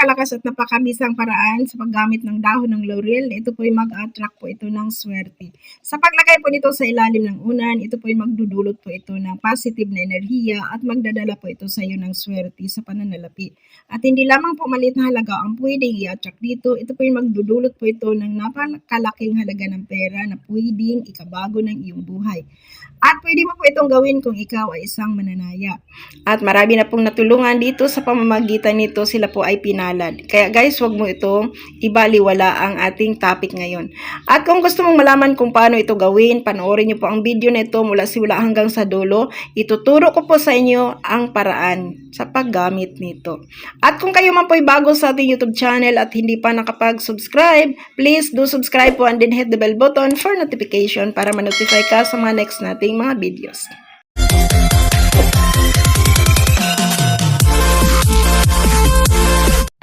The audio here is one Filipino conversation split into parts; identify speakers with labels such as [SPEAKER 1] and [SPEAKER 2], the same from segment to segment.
[SPEAKER 1] napakalakas at napakabisang paraan sa paggamit ng dahon ng laurel. Ito po ay mag-attract po ito ng swerte. Sa paglagay po nito sa ilalim ng unan, ito po ay magdudulot po ito ng positive na enerhiya at magdadala po ito sa iyo ng swerte sa pananalapi. At hindi lamang po maliit na halaga ang pwedeng i-attract dito, ito po ay magdudulot po ito ng napakalaking halaga ng pera na pwedeng ikabago ng iyong buhay. At pwede mo po itong gawin kung ikaw ay isang mananaya. At marami na pong natulungan dito sa pamamagitan nito sila po ay pinalad. Kaya guys, wag mo itong ibaliwala ang ating topic ngayon. At kung gusto mong malaman kung paano ito gawin, panoorin niyo po ang video na ito mula simula hanggang sa dulo. Ituturo ko po sa inyo ang paraan sa paggamit nito. At kung kayo man po ay bago sa ating YouTube channel at hindi pa nakapag-subscribe, please do subscribe po and then hit the bell button for notification para ma-notify ka sa mga next nating mga videos.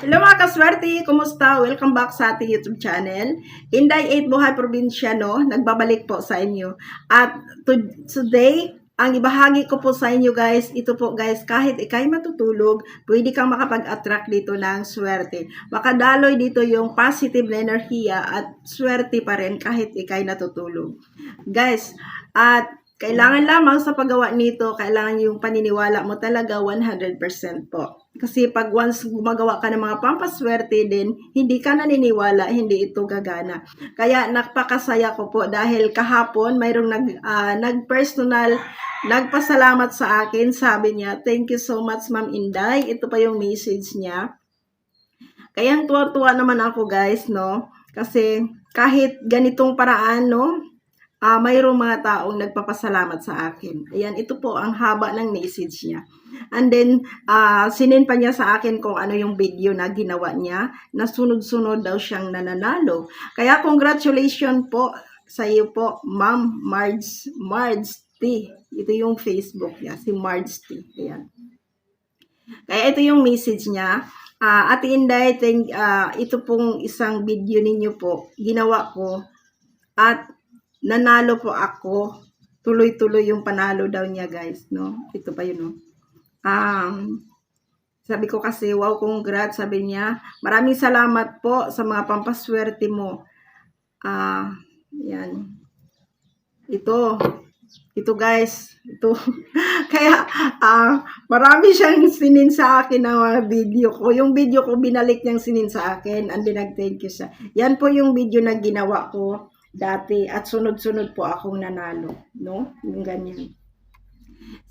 [SPEAKER 1] Hello mga kaswerte! Kumusta? Welcome back sa ating YouTube channel. Inday 8 Buhay Probinsya, no? Nagbabalik po sa inyo. At to- today, ang ibahagi ko po sa inyo guys, ito po guys, kahit ikay matutulog, pwede kang makapag-attract dito ng swerte. Makadaloy dito yung positive na enerhiya at swerte pa rin kahit ikay natutulog. Guys, at kailangan lamang sa paggawa nito, kailangan yung paniniwala mo talaga 100% po. Kasi pag once gumagawa ka ng mga pampaswerte din, hindi ka naniniwala, hindi ito gagana. Kaya napakasaya ko po dahil kahapon mayroong nag, ah, nag-personal, nagpasalamat sa akin. Sabi niya, thank you so much Ma'am Inday. Ito pa yung message niya. Kaya tuwa-tuwa naman ako guys, no? Kasi kahit ganitong paraan, no? Ah, mayroong mga taong nagpapasalamat sa akin. Ayan, ito po ang haba ng message niya. And then, ah sinin pa niya sa akin kung ano yung video na ginawa niya, na sunod-sunod daw siyang nananalo. Kaya congratulations po sa iyo po, Ma'am Marge, Marge T. Ito yung Facebook niya, si Marge T. Ayan. Kaya ito yung message niya. Ah, Ate Inday, thank, ah, ito pong isang video ninyo po, ginawa ko. At nanalo po ako. Tuloy-tuloy yung panalo daw niya, guys, no? Ito pa yun, no? Um, sabi ko kasi, wow, congrats, sabi niya. Maraming salamat po sa mga pampaswerte mo. Ah, yan. Ito. Ito, guys. Ito. Kaya, ah, marami siyang sinin sa akin ng mga video ko. Yung video ko, binalik niyang sinin sa akin and then nag-thank you siya. Yan po yung video na ginawa ko dati at sunod-sunod po akong nanalo, no? Yung ganyan.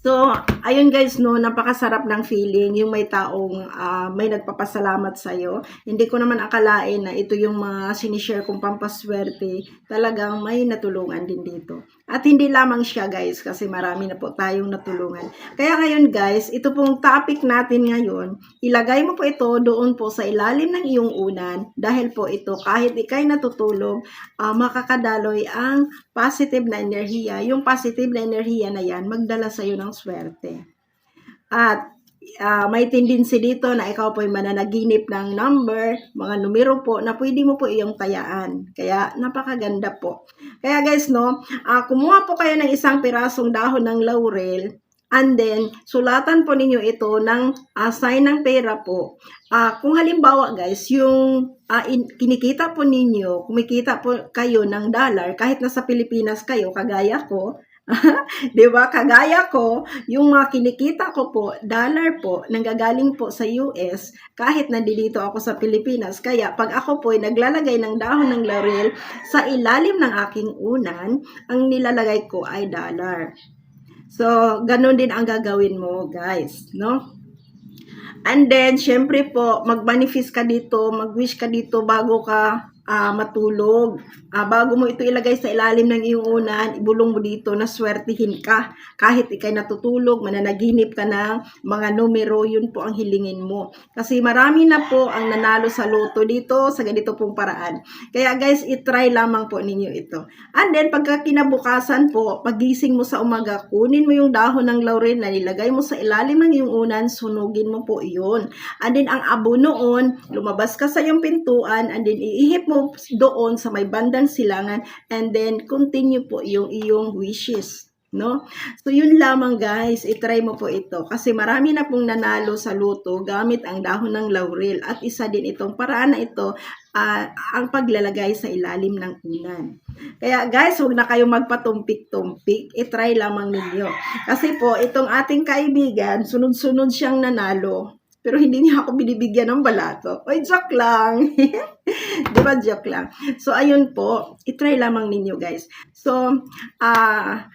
[SPEAKER 1] So, ayun guys, no, napakasarap ng feeling yung may taong ah, may nagpapasalamat sa iyo. Hindi ko naman akalain na ito yung mga sinishare kong pampaswerte. Talagang may natulungan din dito. At hindi lamang siya guys, kasi marami na po tayong natulungan. Kaya ngayon guys, ito pong topic natin ngayon, ilagay mo po ito doon po sa ilalim ng iyong unan dahil po ito kahit ikay natutulog, ah, makakadaloy ang positive na enerhiya. Yung positive na enerhiya na yan, magdala sa iyo ng swerte. At ah, may tendency dito na ikaw po ay mananaginip ng number, mga numero po na pwede mo po iyong tayaan. Kaya napakaganda po. Kaya guys, no, ah, kumuha po kayo ng isang pirasong dahon ng laurel and then sulatan po ninyo ito ng ah, sign ng pera po. Ah, kung halimbawa guys, yung ah, in- kinikita po ninyo, kumikita po kayo ng dollar kahit nasa Pilipinas kayo, kagaya ko, 'di ba? Kagaya ko, yung mga kinikita ko po, dollar po, nanggagaling po sa US, kahit nandito ako sa Pilipinas. Kaya pag ako po ay naglalagay ng dahon ng laurel sa ilalim ng aking unan, ang nilalagay ko ay dollar. So, ganun din ang gagawin mo, guys, no? And then, syempre po, mag-manifest ka dito, mag-wish ka dito bago ka ah, matulog. Ah, bago mo ito ilagay sa ilalim ng iyong unan, ibulong mo dito na swertihin ka. Kahit ikay natutulog, mananaginip ka ng mga numero, yun po ang hilingin mo. Kasi marami na po ang nanalo sa loto dito sa ganito pong paraan. Kaya guys, itry lamang po ninyo ito. And then, pagka kinabukasan po, pagising mo sa umaga, kunin mo yung dahon ng laurel na nilagay mo sa ilalim ng iyong unan, sunugin mo po iyon. And then, ang abo noon, lumabas ka sa iyong pintuan, and then iihip mo doon sa may bandang silangan, and then continue po yung iyong wishes. no? So yun lamang guys, itry mo po ito kasi marami na pong nanalo sa luto gamit ang dahon ng laurel at isa din itong paraan na ito ah, ang paglalagay sa ilalim ng unan. Kaya guys, huwag na kayo magpatumpik-tumpik, itry lamang ninyo. Kasi po, itong ating kaibigan, sunod-sunod siyang nanalo. Pero hindi niya ako binibigyan ng balato. Oy, joke lang. Di ba, joke lang. So, ayun po, itry lamang ninyo guys. So, ah,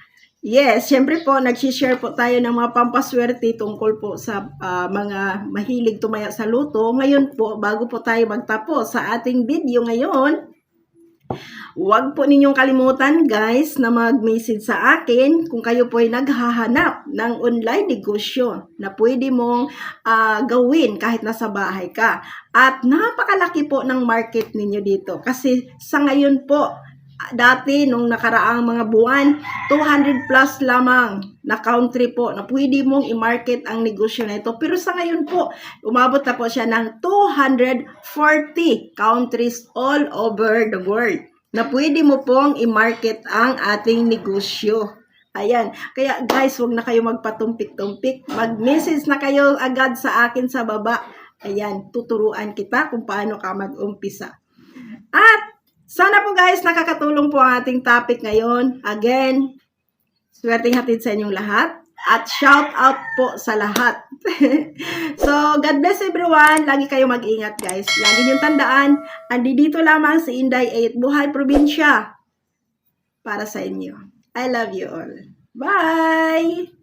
[SPEAKER 1] Yes, syempre po, nag-share po tayo ng mga pampaswerte tungkol po sa ah, mga mahilig tumaya sa luto. Ngayon po, bago po tayo magtapos sa ating video ngayon, Huwag po ninyong kalimutan guys na mag-message sa akin kung kayo po ay naghahanap ng online negosyo na pwede mong ah, gawin kahit nasa bahay ka. At napakalaki po ng market ninyo dito kasi sa ngayon po, dati nung nakaraang mga buwan, 200 plus lamang na country po na pwede mong i-market ang negosyo na ito. Pero sa ngayon po, umabot na po siya ng 240 countries all over the world na pwede mo pong i-market ang ating negosyo. Ayan. Kaya guys, huwag na kayo magpatumpik-tumpik. Mag-message na kayo agad sa akin sa baba. Ayan, tuturuan kita kung paano ka mag-umpisa. At sana po guys, nakakatulong po ang ating topic ngayon. Again, swerteng hatid sa inyong lahat. At shout out po sa lahat. so, God bless everyone. Lagi kayo mag-ingat guys. Lagi niyong tandaan, andi dito lamang si Inday 8, Buhay Probinsya. Para sa inyo. I love you all. Bye!